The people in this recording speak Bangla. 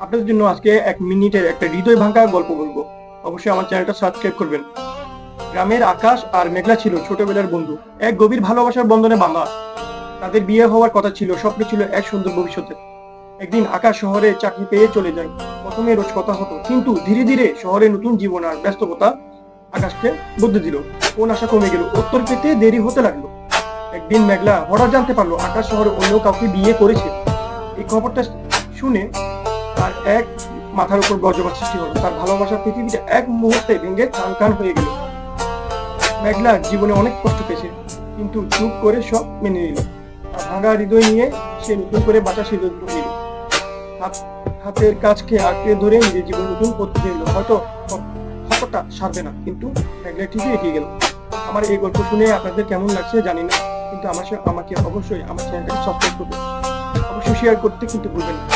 আপনাদের জন্য আজকে এক মিনিটের একটা হৃদয় ভাঙা গল্প বলব। অবশ্যই আমার চ্যানেলটা সাবস্ক্রাইব করবেন। গ্রামের আকাশ আর মেঘলা ছিল ছোটবেলার বন্ধু। এক গভীর ভালোবাসার বন্ধনে বাঁধা তাদের বিয়ে হওয়ার কথা ছিল, স্বপ্ন ছিল এক সুন্দর ভবিষ্যতে। একদিন আকাশ শহরে চাকরি পেয়ে চলে যায়। প্রথমে রোজ কথা হতো, কিন্তু ধীরে ধীরে শহরে নতুন জীবন আর ব্যস্ততা আকাশকে বদলে দিল। কোন আশা কমে গেল, উত্তর পেতে দেরি হতে লাগল। একদিন মেঘলা হঠাৎ জানতে পারল, আকাশ শহরে অন্য কাউকে বিয়ে করেছে। এই খবরটা শুনে তার এক মাথার উপর বজ্রপাত সৃষ্টি হলো। তার ভালোবাসার পৃথিবীটা এক মুহূর্তে ভেঙে কান হয়ে গেল। মেঘলা জীবনে অনেক কষ্ট পেয়েছে, কিন্তু চুপ করে সব মেনে নিল। ভাঙা হৃদয় নিয়ে সে নতুন করে বাঁচা সিদ্ধান্ত নিল হাতের কাজকে আঁকড়ে ধরে নিজের জীবন নতুন করতে দিল হয়তো ক্ষতটা সারবে না, কিন্তু মেঘলা ঠিকই এগিয়ে গেল। আমার এই গল্প শুনে আপনাদের কেমন লাগছে জানি না, কিন্তু আমার আমাকে অবশ্যই আমার চ্যানেলটাকে সাবস্ক্রাইব করবেন। অবশ্যই শেয়ার করতে কিন্তু ভুলবেন না।